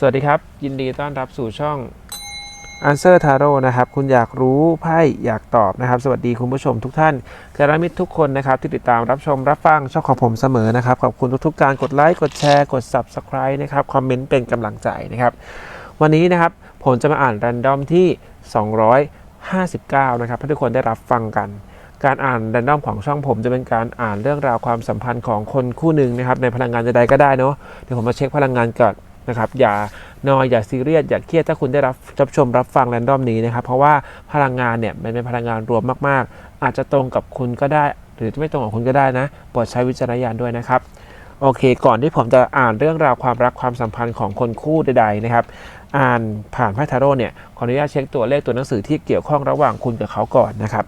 สวัสดีครับ ยินดีต้อนรับสู่ช่อง Answer Tarot นะครับ คุณอยากรู้ไพ่อยากตอบนะครับ สวัสดีคุณผู้ชมทุกท่านกระมิตรทุกคนนะครับ ที่ติดตามรับชมรับฟังช่องของผมเสมอนะครับ ขอบคุณทุกๆการกดไลค์ กดแชร์ กด Subscribe นะครับ คอมเมนต์เป็นกำลังใจนะครับ วันนี้นะครับ ผมจะมาอ่านแรนดอมที่ 259 นะครับให้ทุกคนได้รับฟังกันการอ่านแรนดอมของช่องผมจะเป็นการอ่านเรื่องราวความสัมพันธ์ของคนคู่หนึ่งนะครับในพลังงานใดๆก็ได้เนาะเดี๋ยวผมมาเช็คพลังงานก่อน นะครับอย่านอยอย่าซีเรียสอย่าเครียดถ้าคุณได้รับรับชมรับฟังแรนดอมนี้นะครับเพราะว่าพลังงานเนี่ยมันเป็นพลังงานรวมมากๆ อาจจะตรงกับคุณก็ได้ หรือไม่ตรงกับคุณก็ได้นะโปรดใช้วิจารณญาณด้วยนะครับโอเค ก่อนที่ผมจะอ่านเรื่องราวความรักความสัมพันธ์ของคนคู่ใดๆนะครับ อ่านผ่านไพ่ทาโร่เนี่ยขออนุญาตเช็คตัวเลขตัวหนังสือที่เกี่ยวข้องระหว่างคุณกับเขาก่อนนะครับ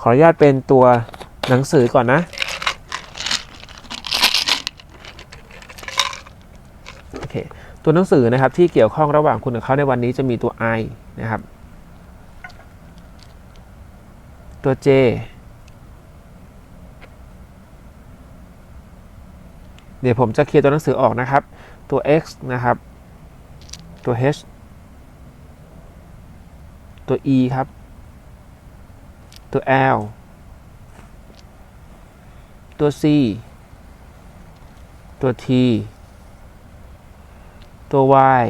ขออนุญาตเป็นตัวหนังสือก่อนนะ โอ เคตัวหนังสือนะครับที่เกี่ยวข้องระหว่างคุณกับเขาในวันนี้จะมีตัว I นะครับ ตัว J เดี๋ยวผมจะเคลียร์ตัวหนังสือออกนะครับ ตัว X นะครับ ตัว H ตัว E ครับ ตัว L ตัว C ตัว T ตัว Y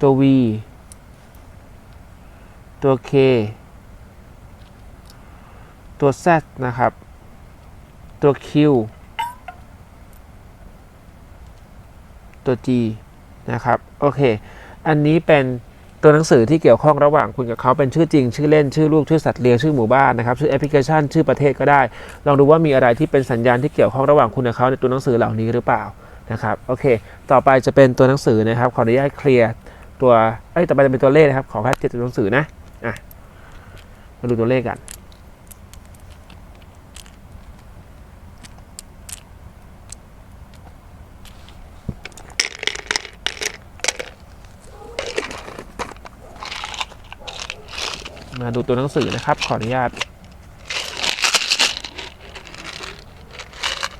ตัว V ตัว K ตัว Z นะครับ ตัว Q ตัว G นะครับ โอเค อันนี้เป็นตัวหนังสือที่เกี่ยวข้องระหว่างคุณกับเขาเป็นชื่อจริง ชื่อเล่นชื่อลูกชื่อสัตว์เลี้ยงชื่อหมู่บ้านนะครับชื่อแอปพลิเคชันชื่อประเทศก็ได้ ลองดูว่ามีอะไรที่เป็นสัญญาณที่เกี่ยวข้องระหว่างคุณกับเขาในตัวหนังสือเหล่านี้หรือเปล่า นะครับโอเค ต่อไปจะเป็นตัวหนังสือนะครับขออนุญาตเคลียร์ตัวเอ้ต่อไปจะเป็นตัวเลขนะครับขอแค่เคลียร์ตัวหนังสือนะอะมาดูตัวเลขกันมาดูตัวหนังสือนะครับ ขออนุญาต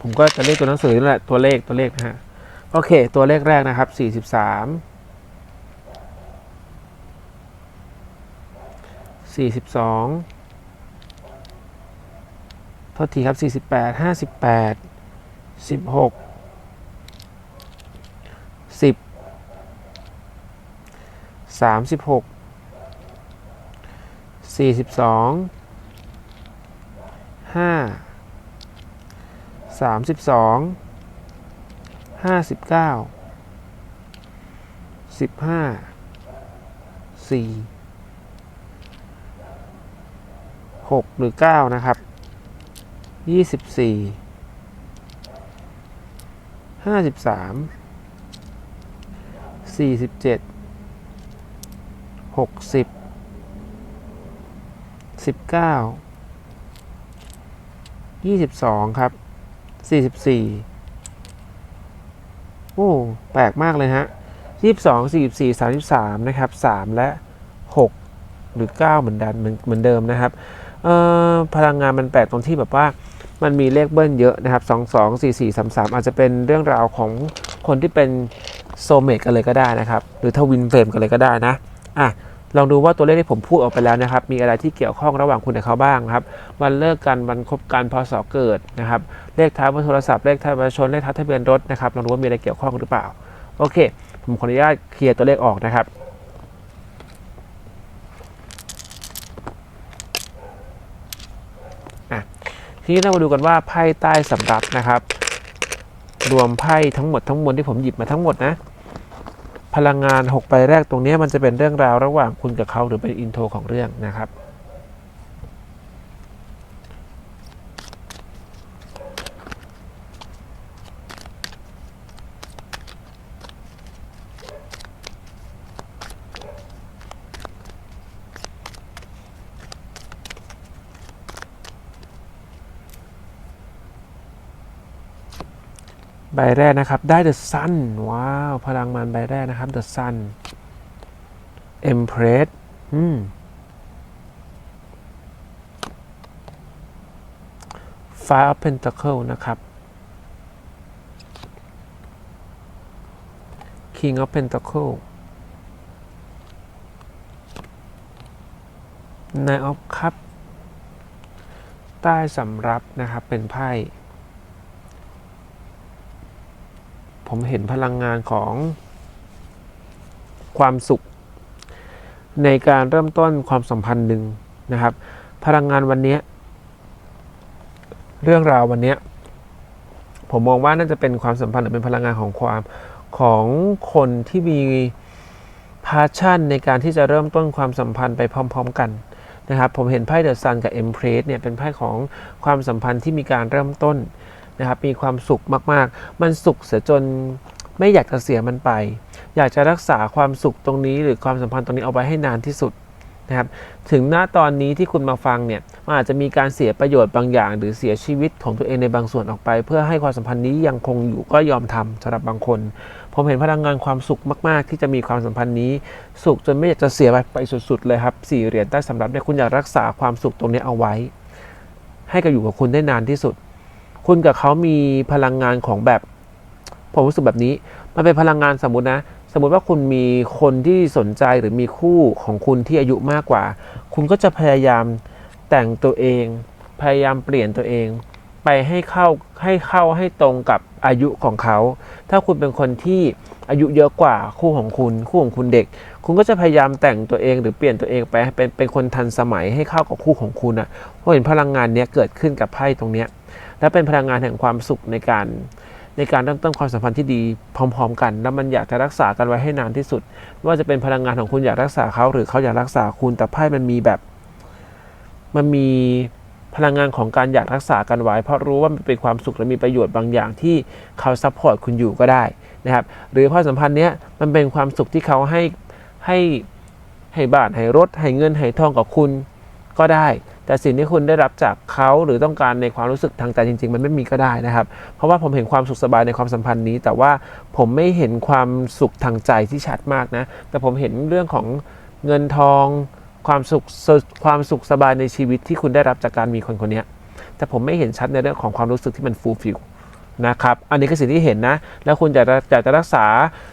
ผมก็จะเรียกตัวหนังสือนี่แหละตัวเลขตัวเลขนะฮะโอเค ตัวเลขแรกนะครับ43 42โทษทีครับ48 58 16 10 36สี่สิบสองห้า สามสิบสองห้าสิบเก้าสิบห้าสี่หกหรือเก้านะครับยี่สิบสี่ห้าสิบสามสี่สิบเจ็ดหกสิบสิบเก้ายี่สิบสองครับ สี่สิบสี่โอ้ แปลกมากเลยฮะยี่สิบสองสี่สิบสี่สามสิบสามนะครับสามและหกหรือเก้าเหมือนเดิมเหมือนเหมือนเดิมนะครับพลังงานมันแปลกตรงที่แบบว่ามันมีเลขเบิ้ลเยอะนะครับสองสองสี่สี่สามสามอาจจะเป็นเรื่องราวของคนที่เป็นโซเมตกันเลยก็ได้นะครับ หรือทวินเฟรมกันเลยก็ได้นะ อะ ลองดูว่าตัวเลขที่ผมพูดออกไปแล้วนะครับ มีอะไรที่เกี่ยวข้องระหว่างคุณกับเขาบ้างครับ วันเลิกกันวันคบกันพศเกิดนะครับ เลขท้ายบอร์โทรศัพท์เลขท้ายประชาชนเลขท้ายทะเบียนรถนะครับลองดูว่ามีอะไรเกี่ยวข้องหรือเปล่า โอเค ผมขออนุญาตเคลียร์ตัวเลขออกนะครับทีนี้เรามาดูกันว่าไพ่ใต้สำรับนะครับ รวมไพ่ทั้งหมดทั้งมวลที่ผมหยิบมาทั้งหมดนะ พลังงาน 6 ใบแรกตรงนี้มันจะเป็นเรื่องราวระหว่างคุณกับเขาหรือเป็นอินโทรของเรื่องนะครับ แรกนะครับ ได้ The Sun ว้าว พลังมันใบแรกนะครับ The Sun Empress อืม Five of Pentacle นะครับ King of Pentacle Nine of Cup ใต้สำรับนะครับ เป็นไพ่ ผมเห็นพลังงานของความสุข ในการเริ่มต้นความสัมพันธ์หนึ่งนะครับ พลังงานวันนี้ เรื่องราววันนี้ผมมองว่าน่าจะเป็นความสัมพันธ์หรือเป็นพลังงานของความของคนที่มีพาชั่นในการที่จะเริ่มต้นความสัมพันธ์ไปพร้อม ๆ กันนะครับ ผมเห็นไพ่เดอะซันกับเอ็มเพรสเนี่ยเป็นไพ่ของความสัมพันธ์ที่มีการเริ่มต้น นะครับมีความสุขมากๆ มันสุขเสียจนไม่อยากจะเสียมันไป อยากจะรักษาความสุขตรงนี้ หรือความสัมพันธ์ตรงนี้เอาไว้ให้นานที่สุดนะครับถึงหน้าตอนนี้ที่คุณมาฟังเนี่ยมันอาจจะมีการเสียประโยชน์บางอย่าง หรือเสียชีวิตของตัวเองในบางส่วนออกไป เพื่อให้ความสัมพันธ์นี้ยังคงอยู่ก็ยอมทำสำหรับบางคน ผมเห็นพลังงานความสุขมาก ๆ ที่จะมีความสัมพันธ์นี้ สุขจนไม่อยากจะเสียไปไปสุด ๆ เลยครับสี่เหรียญใต้สำรับเนี่ยคุณอยากรักษาความสุขตรงนี้เอาไว้ ให้กับอยู่กับคุณได้นานที่สุด คุณกับเขามีพลังงานของแบบผมรู้สึกแบบนี้มันเป็นพลังงานสมมตินะ สมมติว่าคุณมีคนที่สนใจหรือมีคู่ของคุณที่อายุมากกว่า คุณก็จะพยายามแต่งตัวเอง พยายามเปลี่ยนตัวเอง ไปให้เข้าให้เข้าให้ตรงกับอายุของเขา ถ้าคุณเป็นคนที่อายุเยอะกว่าคู่ของคุณ คู่ของคุณเด็ก คุณก็จะพยายามแต่งตัวเองหรือเปลี่ยนตัวเองไปเป็นเป็นคนทันสมัยให้เข้ากับคู่ของคุณอะเพราะเห็นพลังงานเนี้ยเกิดขึ้นกับไพ่ตรงเนี้ย และเป็นพลังงานแห่งความสุขในการในการเริ่มต้นความสัมพันธ์ที่ดีพร้อม ๆ กัน แล้วมันอยากจะรักษากันไว้ให้นานที่สุด ว่าจะเป็นพลังงานของคุณอยากรักษาเขาหรือเขาอยากรักษาคุณแต่ไพ่มันมีแบบ มันมีพลังงานของการอยากรักษากันไว้ เพราะรู้ว่ามันเป็นความสุขและมีประโยชน์บางอย่างที่เขาซัพพอร์ตคุณอยู่ก็ได้นะครับ หรือความสัมพันธ์เนี้ยมันเป็นความสุขที่เขาให้ให้ให้บ้านให้รถให้เงินให้ทองกับคุณก็ได้ แต่สิ่งที่คุณได้รับจากเขาหรือต้องการในความรู้สึกทางใจจริง ๆ มันไม่มีก็ได้นะครับ เพราะว่าผมเห็นความสุขสบายในความสัมพันธ์นี้ แต่ว่าผมไม่เห็นความสุขทางใจที่ชัดมากนะ แต่ผมเห็นเรื่องของเงินทอง ความสุขความสุขสบายในชีวิตที่คุณได้รับจากการมีคนคนนี้แต่ผมไม่เห็นชัดในเรื่องของความรู้สึกที่มันฟูลฟิลนะครับ อันนี้คือสิ่งที่เห็นนะ แล้วคุณอยากจะอยากจะรักษา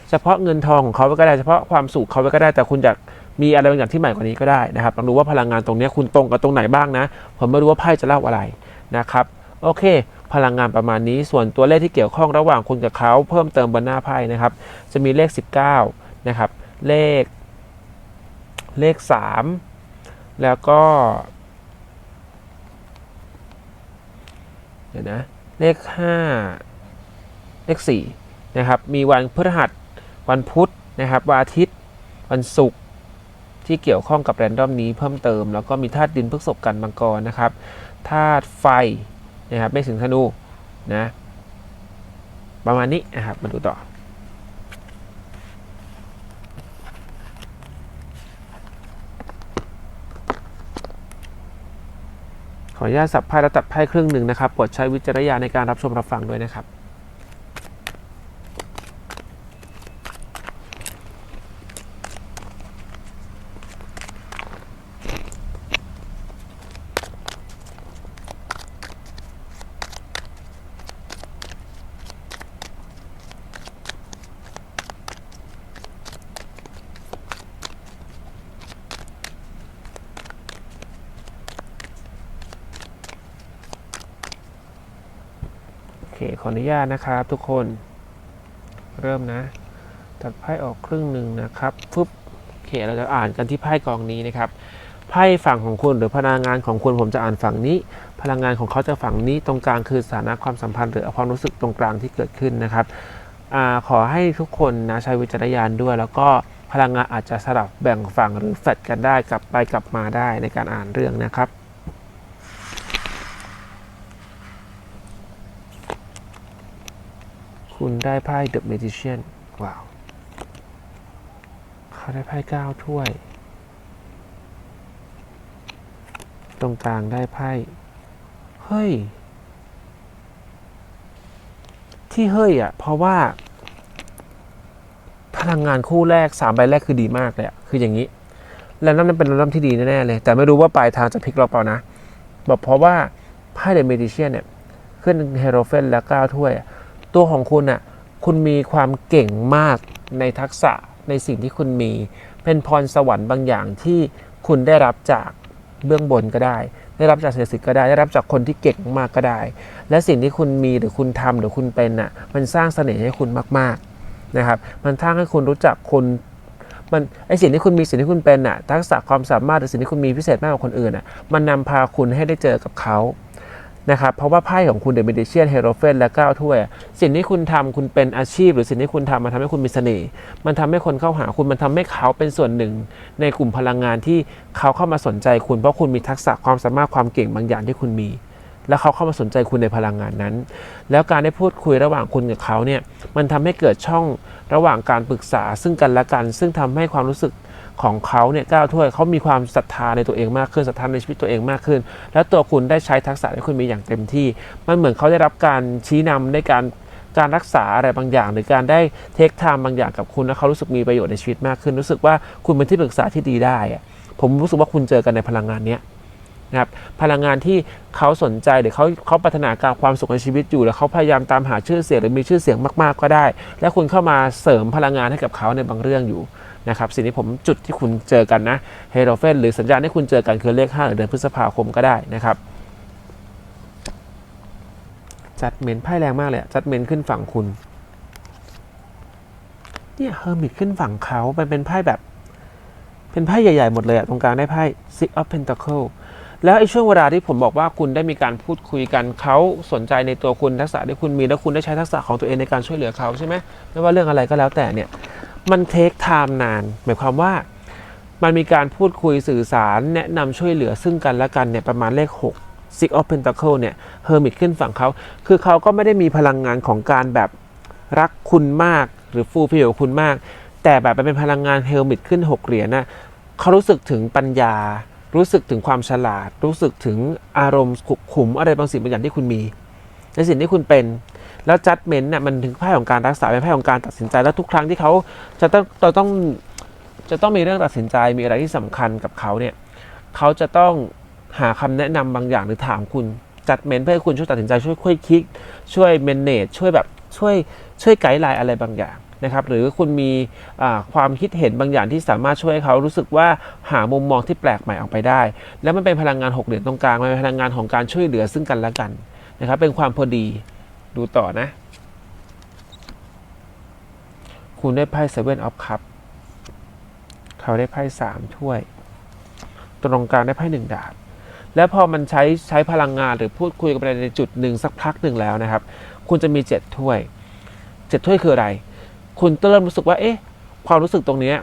เฉพาะเงินทองของเขาไว้ก็ได้ เฉพาะความสุขเขาไว้ก็ได้ แต่คุณอยาก มีอะไรบางอย่างที่ใหม่กว่านี้ก็ได้นะครับลองดูว่าพลังงานตรงนี้คุณตรงกับตรงไหนบ้างนะ ผมไม่รู้ว่าไพ่จะเล่าอะไรนะครับ โอเค พลังงานประมาณนี้ ส่วนตัวเลขที่เกี่ยวข้องระหว่างคุณกับเขาเพิ่มเติมบนหน้าไพ่นะครับ จะมีเลข 19 นะครับ เลข เลข 3 แล้วก็ เดี๋ยวนะ เลข 5 เลข 4 นะครับ มีวันพฤหัส วันพุธนะครับ วันอาทิตย์ วันศุกร์ ที่เกี่ยวข้องกับแรนดอมนี้เพิ่มเติม แล้วก็มีธาตุดินพฤษภกันมังกรนะครับธาตุไฟนะครับไม่ถึงธนูนะประมาณนี้นะครับมาดูต่อ ขออนุญาตสับไพ่และตัดไพ่ครึ่งหนึ่งนะครับโปรดใช้วิจารณญาณในการรับชมรับฟังด้วยนะครับ ญาตนะครับทุกคน เริ่มนะ ตัดไพ่ออกครึ่งหนึ่งนะครับฟึบโอเคเราจะอ่านกันที่ไพ่กองนี้นะครับไพ่ฝั่งของคุณหรือพลังงานของคุณผมจะอ่านฝั่งนี้ พลังงานของเขาจะฝั่งนี้ตรงกลางคือสถานะความสัมพันธ์หรือความรู้สึกตรงกลางที่เกิดขึ้นนะครับอขอให้ทุกคนนะใช้วิจารณญาณด้วย แล้วก็พลังงานอาจจะสลับแบ่งฝั่งหรือแฟดกันได้กลับไปกลับมาได้ในการอ่านเรื่องนะครับ คุณได้ไพ่ The Magician ว้าว เขาได้ไพ่เก้าถ้วย ตรงกลางได้ไพ่ เฮ้ย ที่เฮ้ยอะ เพราะว่า พลังงานคู่แรกสามใบแรกคือดีมากเลยอะคืออย่างนี้ แล้วนั่นเป็นเริ่มที่ดีแน่ๆเลย แต่ไม่รู้ว่าปลายทางจะพลิกเราเปล่านะ บอกเพราะว่าไพ่เดอะเมดิเชียนเนี่ย ขึ้นเฮโรเฟนและเก้าถ้วยอะ ตัวของคุณอะคุณมีความเก่งมากในทักษะในสิ่งที่คุณมี เป็นพรสวรรค์บางอย่างที่คุณได้รับจากเบื้องบนก็ได้ ได้รับจากเศรษฐศิษย์ก็ได้ ได้รับจากคนที่เก่งมากก็ได้ และสิ่งที่คุณมีหรือคุณทำหรือคุณเป็นน่ะ มันสร้างเสน่ห์ให้คุณมากๆนะครับ มันสร้างให้คุณรู้จักคนมันไอสิ่งที่คุณมีสิ่งที่คุณเป็นน่ะ ทักษะความสามารถหรือสิ่งที่คุณมีพิเศษมากกว่าคนอื่นน่ะ มันนำพาคุณให้ได้เจอกับเขา นะครับเพราะว่าไพ่ของคุณเดอะเมดิเชียนเฮโรเฟนและก้าวถ้วย สิ่งที่คุณทำคุณเป็นอาชีพ หรือสิ่งที่คุณทำมันทำให้คุณมีเสน่ห์มันทำให้คนเข้าหาคุณมันทำให้เขาเป็นส่วนหนึ่ง ในกลุ่มพลังงานที่เขาเข้ามาสนใจคุณเพราะคุณมีทักษะความสามารถความเก่งบางอย่างที่คุณมี แล้วเขาเข้ามาสนใจคุณในพลังงานนั้น แล้วการได้พูดคุยระหว่างคุณกับเขาเนี่ยมันทำให้เกิดช่องระหว่างการปรึกษาซึ่งกันและกัน ซึ่งทำให้ความรู้สึก ของเขาเนี่ยก้าวถ้วยเขามีความศรัทธาในตัวเองมากขึ้นศรัทธาในชีวิตตัวเองมากขึ้น แล้วตัวคุณได้ใช้ทักษะที่คุณมีอย่างเต็มที่ มันเหมือนเขาได้รับการชี้นำในการการรักษาอะไรบางอย่าง หรือการได้เทคไทม์บางอย่างกับคุณแล้วเขารู้สึกมีประโยชน์ในชีวิตมากขึ้น รู้สึกว่าคุณเป็นที่ปรึกษาที่ดีได้ผมรู้สึกว่าคุณเจอกันในพลังงานเนี้ยนะครับพลังงานที่เขาสนใจหรือเขาเขาปรารถนาการความสุขในชีวิตอยู่ แล้วเขาพยายามตามหาชื่อเสียงหรือมีชื่อเสียงมากๆก็ได้ และคุณเข้ามาเสริมพลังงานให้กับเขาในบางเรื่องอยู่ นะครับสิ่งที่ผมจุดที่คุณเจอกันนะเฮโรเฟนหรือสัญญาณที่คุณเจอกันคือเลข 5 หรือเดือนพฤษภาคมก็ได้นะครับจัดเมนไพ่แรงมากเลยจัดเมนขึ้นฝั่งคุณเนี่ยเฮอร์มิตขึ้นฝั่งเขามันเป็นไพ่แบบ เป็นไพ่ใหญ่ๆหมดเลยอะตรงกลางได้ไพ่ Six of Pentacle แล้วไอ้ช่วงเวลาที่ผมบอกว่าคุณได้มีการพูดคุยกันเขาสนใจในตัวคุณทักษะที่คุณมีแล้วคุณได้ใช้ทักษะของตัวเองในการช่วยเหลือเขาใช่ไหมไม่ว่าเรื่องอะไรก็แล้วแต่เนี่ย มันเทคไทม์นาน หมายความว่ามันมีการพูดคุยสื่อสารแนะนำช่วยเหลือซึ่งกันและกันเนี่ยประมาณเลข 6 Six of Pentacle เนี่ยเฮอร์มิตขึ้นฝั่งเขา คือเขาก็ไม่ได้มีพลังงานของการแบบรักคุณมากหรือฟูลฟิลคุณมาก แต่แบบเป็นพลังงานเฮอร์มิตขึ้นหกเหรียญนะเขารู้สึกถึงปัญญา รู้สึกถึงความฉลาด รู้สึกถึงอารมณ์ขุมอะไรบางสิ่งบางอย่างที่คุณมี ในสิ่งที่คุณเป็น แล้วจัดเมนต์เนี่ยมันถึงไพ่ของการรักษาเป็นไพ่ของการตัดสินใจแล้วทุกครั้งที่เขาจะต้องจะต้องจะต้องมีเรื่องตัดสินใจมีอะไรที่สำคัญกับเขาเนี่ยเขาจะต้องหาคำแนะนำบางอย่างหรือถามคุณจัดเมนต์เพื่อให้คุณช่วยตัดสินใจช่วยค่อยคิดช่วยเมนเนจช่วยแบบช่วยช่วยไกด์ไลน์อะไรบางอย่างนะครับหรือคุณมีความคิดเห็นบางอย่างที่สามารถช่วยเขารู้สึกว่าหามุมมองที่แปลกใหม่ออกไปได้ แล้วมันเป็นพลังงานหกเหรียญตรงกลางมันเป็นพลังงานของการช่วยเหลือซึ่งกันและกันนะครับเป็นความพอดี ดูต่อนะ คุณได้ไพ่เซเว่นออฟคัพเขาได้ไพ่สามถ้วย ตรงกลางได้ไพ่หนึ่งดาบ แล้วพอมันใช้ใช้พลังงานหรือพูดคุยกันไปในจุดหนึ่งสักพักหนึ่งแล้วนะครับ คุณจะมีเจ็ดถ้วยเจ็ดถ้วยคืออะไร คุณเริ่มรู้สึกว่า เอ๊ะ ความรู้สึกตรงเนี้ย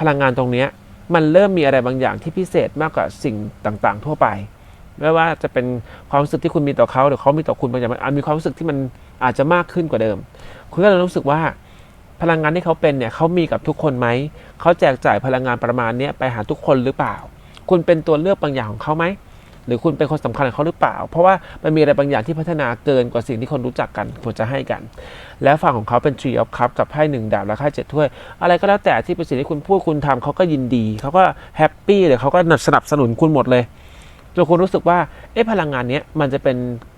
พลังงานตรงเนี้ยมันเริ่มมีอะไรบางอย่างที่พิเศษมากกว่าสิ่งต่างๆ ทั่วไป ไม่ว่าจะเป็นความรู้สึกที่คุณมีต่อเขาหรือเขามีต่อคุณบางอย่างมันมีความรู้สึกที่มันอาจจะมากขึ้นกว่าเดิม คุณก็เลยรู้สึกว่าพลังงานที่เขาเป็นเนี่ยเขามีกับทุกคนไหม เขาแจกจ่ายพลังงานประมาณนี้ไปหาทุกคนหรือเปล่า คุณเป็นตัวเลือกบางอย่างของเขาไหม หรือคุณเป็นคนสำคัญของเขาหรือเปล่า เพราะว่ามันมีอะไรบางอย่างที่พัฒนาเกินกว่าสิ่งที่คนรู้จักกันควรจะให้กัน แล้วฝั่งของเขาเป็น Tree of cup กับไพ่หนึ่งดาบและไพ่เจ็ดถ้วย อะไรก็แล้วแต่ที่เป็นสิ่งที่คุณพูดคุณทำเขาก็ยินดี เขาก็แฮปปี้เลยเขาก็สนับสนุนคุณหมดเลย จนคุณรู้สึกว่าเอ๊ะพลังงานนี้มันจะเป็น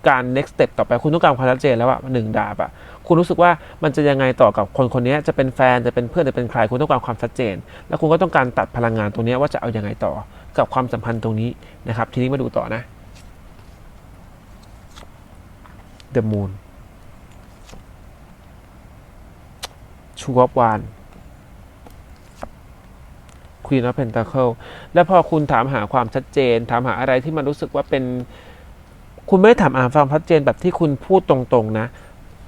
การ next step ต่อไปคุณต้องการความชัดเจนแล้วอะหนึ่งดาบอะคุณรู้สึกว่ามันจะยังไงต่อกับคนคนนี้จะเป็นแฟนจะเป็นเพื่อนจะเป็นใครคุณต้องการความชัดเจน แล้วคุณก็ต้องการตัดพลังงานตรงนี้ว่าจะเอายังไงต่อกับความสัมพันธ์ตรงนี้นะครับ ทีนี้มาดูต่อนะ The Moon ชูวอปวาน Queen of Pentacle แล้วพอคุณถามหาความชัดเจน ถามหาอะไรที่มันรู้สึกว่าเป็น คุณไม่ได้ถามหาความชัดเจนแบบที่คุณพูดตรงๆนะ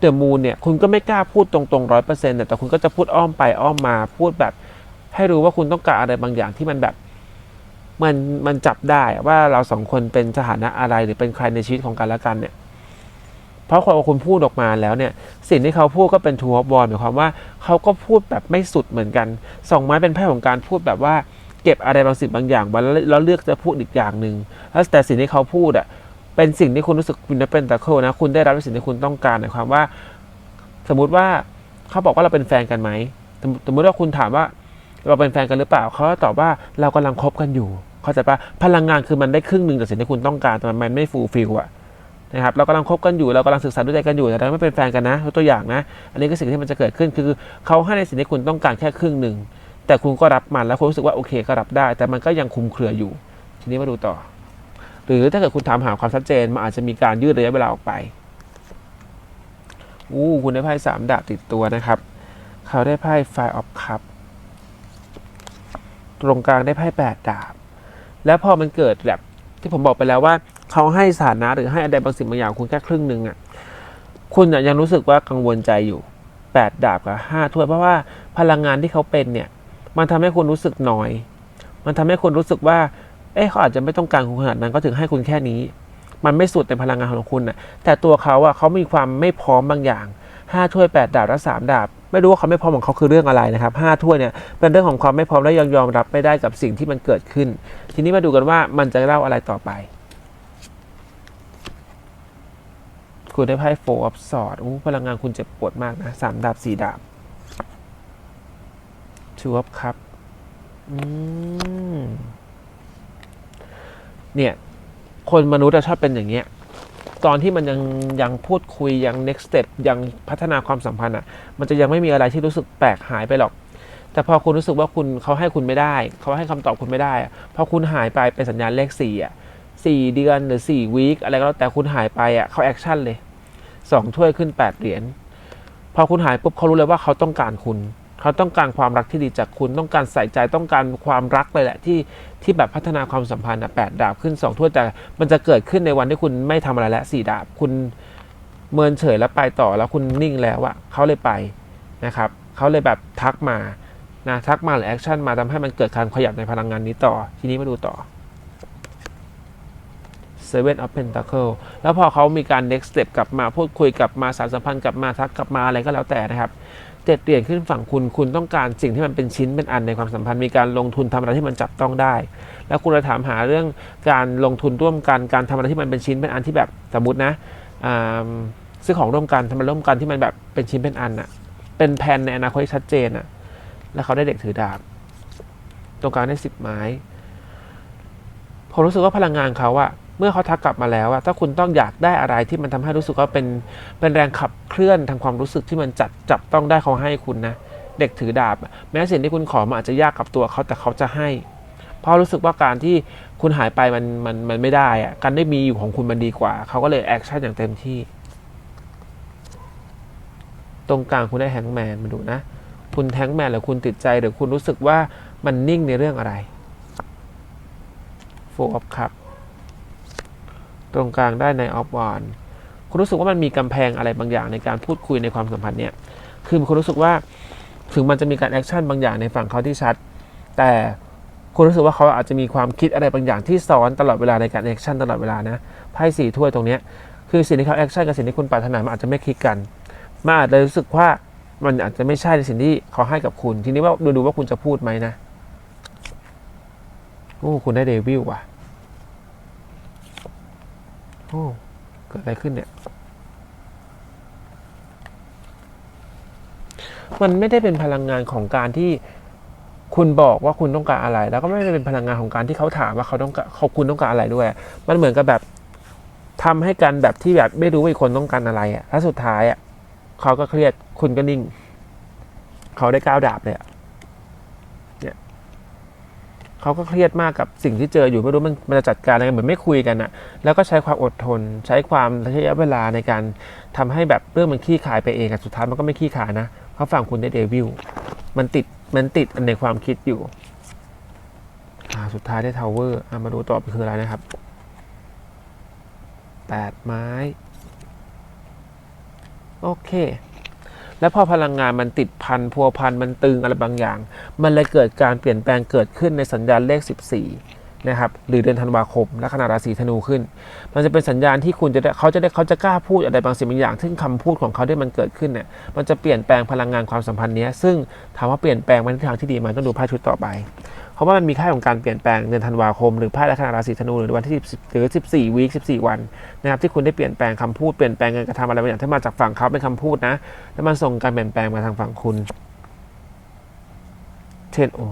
เดอะมูนเนี่ยคุณก็ไม่กล้าพูดตรงๆร้อยเปอร์เซ็นต์แต่คุณก็จะพูดอ้อมไปอ้อมมาพูดแบบ ให้รู้ว่าคุณต้องการอะไรบางอย่างที่มันแบบมันมันจับได้ว่าเราสองคนเป็นสถานะอะไรหรือเป็นใครในชีวิตของกันและกันเนี่ย ราะพอคุณพูดออกมาแล้วเนี่ยสิ่งที่เขาพูดก็เป็นทูออฟบอลหมายความว่าเขาก็พูดแบบไม่สุดเหมือนกันสองไม้เป็นไพ่ของการพูดแบบว่าเก็บอะไรบางสิ่งบางอย่างไว้แล้วเลือกจะพูดอีกอย่างหนึ่งแล้วแต่สิ่งที่เขาพูดอะเป็นสิ่งที่คุณรู้สึกคุณเป็นตะเคิลนะคุณได้รับในสิ่งที่คุณต้องการหมายความว่า สมมุติว่าเขาบอกว่าเราเป็นแฟนกันไหมสมมุติว่าคุณถามว่าเราเป็นแฟนกันหรือเปล่าเขาตอบว่าเรากำลังคบกันอยู่ เข้าใจปะพลังงานคือมันได้ครึ่งหนึ่งจากสิ่งที่คุณต้องการแต่มันไม่ฟูลฟิลอะ นะครับเรากำลังคบกันอยู่เรากำลังศึกษาดูใจกันอยู่แต่เราไม่เป็นแฟนกันนะตัวอย่างนะ อันนี้ก็สิ่งที่มันจะเกิดขึ้นคือเขาให้ในสิ่งที่คุณต้องการแค่ครึ่งหนึ่งแต่คุณก็รับมันแล้วคุณรู้สึกว่าโอเคก็รับได้ แต่มันก็ยังคุมเครืออยู่ ทีนี้มาดูต่อ หรือถ้าเกิดคุณถามหาความชัดเจนมันอาจจะมีการยืดระยะเวลาออกไปอู้คุณได้ไพ่สามดาบติดตัวนะครับ เขาได้ไพ่ Five of Cup ตรงกลางได้ไพ่แปดดาบ แล้วพอมันเกิดแบบที่ผมบอกไปแล้วว่า เขาให้สถานะหรือให้อะไรบางสิ่งบางอย่างคุณแค่ครึ่งหนึ่งอะคุณยังรู้สึกว่ากังวลใจอยู่แปดดาบกับห้าถ้วยเพราะว่าพลังงานที่เขาเป็นเนี่ย มันทำให้คุณรู้สึกน้อย มันทำให้คุณรู้สึกว่า เอ๊ะเขาอาจจะไม่ต้องการคุณขนาดนั้นก็ถึงให้คุณแค่นี้ มันไม่สุดในพลังงานของคุณน่ะแต่ตัวเขาอะเขามีความไม่พร้อมบางอย่างห้าถ้วยแปดดาบและสามดาบ ไม่รู้ว่าเขาไม่พร้อมของเขาคือเรื่องอะไรนะครับห้าถ้วยเนี่ยเป็นเรื่องของความไม่พร้อมและยังยอมรับไม่ได้กับสิ่งที่มันเกิดขึ้น ทีนี้มาดูกันว่ามันจะเล่าอะไรต่อไป คุณได้ไพ่โฟร์ออฟสอดอู้พลังงานคุณเจ็บปวดมากนะสามดาบสี่ดาบชูอัพครับเนี่ย คนมนุษย์อะชอบเป็นอย่างเงี้ย ตอนที่มันยังยังพูดคุยยัง next step ยังพัฒนาความสัมพันธ์อะ มันจะยังไม่มีอะไรที่รู้สึกแปลกหายไปหรอก แต่พอคุณรู้สึกว่าคุณเขาให้คุณไม่ได้ เขาให้คำตอบคุณไม่ได้อพอคุณหายไปเป็นสัญญาณเลขสี่อะ สี่เดือนหรือสี่วีคอะไรก็แล้วแต่คุณหายไปอะเขาแอคชั่นเลยสองถ้วยขึ้นแปดเหรียญพอคุณหายปุ๊บเขารู้เลยว่าเขาต้องการคุณ เขาต้องการความรักที่ดีจากคุณต้องการใส่ใจต้องการความรักเลยแหละที่ที่แบบพัฒนาความสัมพันธ์อะแปดดาบขึ้นสองถ้วยแต่มันจะเกิดขึ้นในวันที่คุณไม่ทำอะไรแล้วสี่ดาบคุณเมินเฉยแล้วไปต่อแล้วคุณนิ่งแล้วอะเขาเลยไปนะครับเขาเลยแบบทักมานะทักมาหรือแอคชั่นมาทำให้มันเกิดการขยับในพลังงานนี้ต่อ ทีนี้มาดูต่อ Seven of Pentacle แล้วพอเขามีการ next step กลับมาพูดคุยกลับมาสารสัมพันธ์กลับมาทักกลับมาอะไรก็แล้วแต่นะครับเจ็ดเหรียญขึ้นฝั่งคุณคุณต้องการสิ่งที่มันเป็นชิ้นเป็นอันในความสัมพันธ์มีการลงทุนทำอะไรที่มันจับต้องได้ แล้วคุณจะถามหาเรื่องการลงทุนร่วมกันการทำอะไรที่มันเป็นชิ้นเป็นอันที่แบบสมมตินะซื้อของร่วมกันทำอะไรร่วมกันที่มันแบบเป็นชิ้นเป็นอันอะเป็นแผนในอนาคตที่ชัดเจนอะแล้วเขาได้เด็กถือดาบตรงกลางได้สิบไม้ผมรู้สึกว่าพลังงานเขาอะ มื่อเขาทักกลับมาแล้วอะถ้าคุณต้องอยากได้อะไรที่มันทำให้รู้สึกว่าเป็นเป็นแรงขับเคลื่อนทางความรู้สึกที่มันจัดจับต้องได้เขาให้คุณนะเด็กถือดาบ แม้สิ่งที่คุณขอมันอาจจะยากกับตัวเขาแต่เขาจะให้ เพราะรู้สึกว่าการที่คุณหายไปมันมันมันไม่ได้อะการได้มีอยู่ของคุณมันดีกว่า เขาก็เลยแอคชั่นอย่างเต็มที่ ตรงกลางคุณได้แฮงแมนมาดูนะ คุณแฮงแมนหรือคุณติดใจหรือคุณรู้สึกว่ามันนิ่งในเรื่องอะไรโฟออฟคัพ ตรงกลางได้ในออฟวานคุณรู้สึกว่ามันมีกำแพงอะไรบางอย่างในการพูดคุยในความสัมพันธ์เนี่ย คือคุณรู้สึกว่าถึงมันจะมีการแอคชั่นบางอย่างในฝั่งเขาที่ชัด แต่คุณรู้สึกว่าเขาอาจจะมีความคิดอะไรบางอย่างที่ซ้อนตลอดเวลาในการแอคชั่นตลอดเวลานะ ไพ่สี่ถ้วยตรงนี้ คือสิ่งที่เขาแอคชั่นกับสิ่งที่คุณปรารถนามันอาจจะไม่คลิกกันมันอาจจะรู้สึกว่ามันอาจจะไม่ใช่ในสิ่งที่เขาให้กับคุณ ทีนี้ว่าดูดูว่าคุณจะพูดไหมนะโอ้คุณได้เดวิลว่ะ โอ้เกิดอะไรขึ้นเนี่ย มันไม่ได้เป็นพลังงานของการที่คุณบอกว่าคุณต้องการอะไร แล้วก็ไม่ได้เป็นพลังงานของการที่เขาถามว่าเขาต้องการเขาคุณต้องการอะไรด้วย มันเหมือนกับแบบทำให้กันแบบที่แบบไม่รู้ว่าอีกคนต้องการอะไรอะแล้วสุดท้ายอะเขาก็เครียดคุณก็นิ่ง เขาได้ก้าวดาบเลยอะเนี่ย เขาก็เครียดมากกับสิ่งที่เจออยู่ไม่รู้มันมันจะจัดการอะไรเหมือนไม่คุยกันอะแล้วก็ใช้ความอดทน ใช้ความระยะเวลาในการทำให้แบบเรื่องมันขี้ขายไปเองอะสุดท้ายมันก็ไม่ขี้ขายนะเพราะฝั่งคุณได้เดวิลมันติดมันติดในความคิดอยู่สุดท้ายได้ทาวเวอร์มาดูต่อไปคืออะไรนะครับแปดไม้ โอเค แล้วพอพลังงานมันติดพันพัวพันมันตึงอะไรบางอย่าง มันเลยเกิดการเปลี่ยนแปลงเกิดขึ้นในสัญญาณเลข 14นะครับหรือเดือนธันวาคมและขณะราศีธนูขึ้น มันจะเป็นสัญญาณที่คุณจะได้เขาจะได้เขาจะกล้าพูดอะไรบางสิ่งบางอย่างซึ่งคำพูดของเขาที่มันเกิดขึ้นเนี่ยมันจะเปลี่ยนแปลงพลังงานความสัมพันธ์นี้ซึ่งถามว่าเปลี่ยนแปลงไปในทางที่ดีไหมต้องดูไพ่ชุดต่อไป เพราะว่ามันมีค่าของการเปลี่ยนแปลงเดือนธันวาคม หรือไพ่ลัคนาราศีธนูหรือวันที่10หรือ14วีค14 วันนะครับที่คุณได้เปลี่ยนแปลงคำพูดเปลี่ยนแปลงการกระทำอะไรบางอย่างที่มาจากฝั่งเขาเป็นคำพูดนะแล้วมันส่งการเปลี่ยนแปลงมาทางฝั่งคุณเช่นโอ้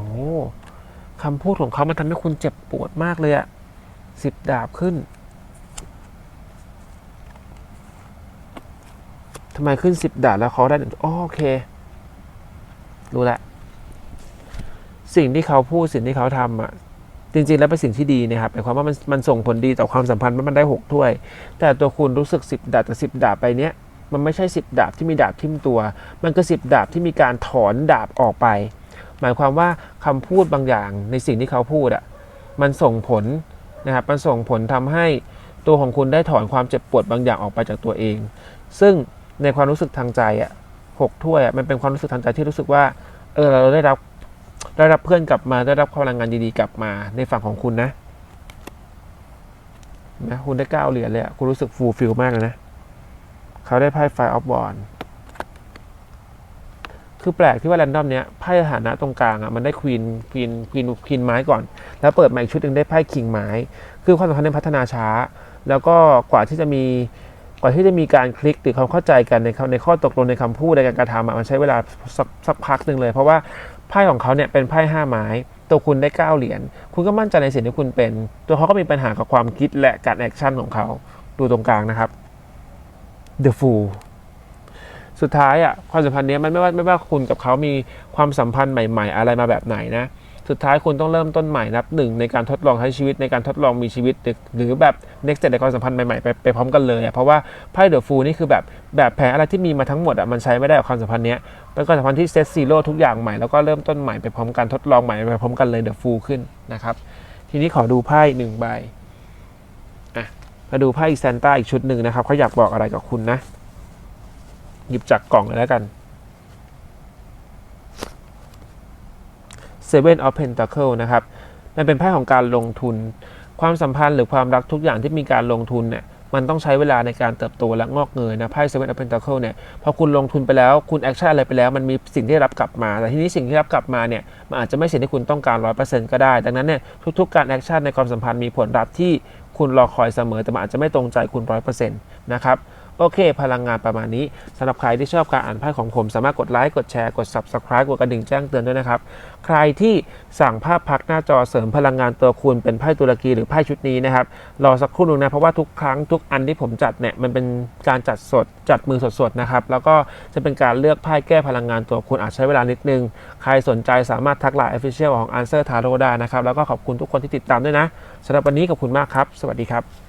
คำพูดของเขามันทำให้คุณเจ็บปวดมากเลยอะสิบดาบขึ้นทำไมขึ้นสิบดาบแล้วเขาได้ โอเค รู้ละ สิ่งที่เขาพูดสิ่งที่เขาทำอะจริงๆ แล้วเป็นสิ่งที่ดีนะครับหมายความว่ามันมันส่งผลดีต่อความสัมพันธ์ว่ามันได้หกถ้วย แต่ตัวคุณรู้สึกสิบดาบแต่สิบดาบไปเนี้ยมันไม่ใช่สิบดาบที่มีดาบทิ่มตัว มันก็สิบดาบที่มีการถอนดาบออกไป หมายความว่าคำพูดบางอย่างในสิ่งที่เขาพูดอะมันส่งผลนะครับมันส่งผลทำให้ตัวของคุณได้ถอนความเจ็บปวดบางอย่างออกไปจากตัวเอง ซึ่งในความรู้สึกทางใจอะหกถ้วยอะมันเป็นความรู้สึกทางใจที่รู้สึกว่าเออเราได้รับ ได้รับเพื่อนกลับมาได้รับพลังงานดีๆกลับมาในฝั่งของคุณนะนะคุณได้เก้าเหรียญเลยคุณรู้สึกฟูลฟิลมากเลยนะ เขาได้ไพ่ไฟออฟบอลคือแปลกที่ว่าแรนดอมเนี้ยไพ่ฐานะตรงกลางอะมันได้ควีนควีนควีนควีนไม้ก่อน แล้วเปิดมาอีกชุดหนึ่งได้ไพ่คิงไม้ คือความสัมพันธ์ในพัฒนาช้า แล้วก็กว่าที่จะมีกว่าที่จะมีการคลิกหรือความเข้าใจกันในในข้อตกลงในคำพูดในการกระทำอะมันใช้เวลาสักสักพักหนึ่งเลย เพราะว่า ไพ่ของเขาเนี่ยเป็นไพ่ห้าไม้ ตัวคุณได้เก้าเหรียญคุณก็มั่นใจในสิ่งที่คุณเป็น ตัวเขาก็มีปัญหากับความคิดและการแอคชั่นของเขาดูตรงกลางนะครับ The Fool สุดท้ายอะความสัมพันธ์เนี้ยมันไม่ว่าไม่ว่าคุณกับเขามีความสัมพันธ์ใหม่ ๆ อะไรมาแบบไหนนะ สุดท้ายคุณต้องเริ่มต้นใหม่นับหนึ่งในการทดลองใช้ชีวิตในการทดลองมีชีวิต หรือแบบ next step ในความสัมพันธ์ใหม่ๆไปไปพร้อมกันเลยอะเพราะว่าไพ่เดอะฟูนี่คือแบบแบบแผนอะไรที่มีมาทั้งหมดอะมันใช้ไม่ได้กับความสัมพันธ์เนี้ยเป็นความสัมพันธ์ที่เซตซีโร่ทุกอย่างใหม่แล้วก็เริ่มต้นใหม่ไปพร้อมกันทดลองใหม่ไปพร้อมกันเลยเดอะฟูขึ้นนะครับทีนี้ขอดูไพ่หนึ่งใบอะมาดูไพ่ซานต้าอีกชุดหนึ่งนะครับเขาอยากบอกอะไรกับคุณนะหยิบจากกล่องเลยแล้วกัน Seven of Pentacle นะครับมันเป็นไพ่ของการลงทุน ความสัมพันธ์หรือความรักทุกอย่างที่มีการลงทุนเนี่ยมันต้องใช้เวลาในการเติบโตและงอกเงยนะไพ่ Seven of Pentacle เนี่ยพอคุณลงทุนไปแล้วคุณแอคชั่นอะไรไปแล้วมันมีสิ่งที่รับกลับมา แต่ทีนี้สิ่งที่รับกลับมาเนี่ยมันอาจจะไม่สิ่งที่คุณต้องการ 100%ก็ได้ ดังนั้นเนี่ยทุกๆ การแอคชั่นในความสัมพันธ์มีผลลัพธ์ที่คุณรอคอยเสมอแต่มันอาจจะไม่ตรงใจคุณ 100%นะครับ โอเค พลังงานประมาณนี้สำหรับใครที่ชอบการอ่านไพ่ของผม สามารถกดไลค์กดแชร์กด Subscribe กดกระดิ่งแจ้งเตือนด้วยนะครับ ใครที่สั่งภาพพักหน้าจอเสริมพลังงานตัวคุณเป็นไพ่ตุรกีหรือไพ่ชุดนี้นะครับรอสักครู่หนึงนะเพราะว่าทุกครั้งทุกอันที่ผมจัดเนี่ยมันเป็นการจัดสดจัดมือสดๆนะครับแล้วก็จะเป็นการเลือกไพ่แก้พลังงานตัวคุณอาจใช้เวลานิดนึง ใครสนใจสามารถทักไลน์ Official ของ Answer Tarot ได้นะครับแล้วก็ขอบคุณทุกคนที่ติดตามด้วยนะสำหรับวันนี้ขอบคุณมากครับ สวัสดีครับ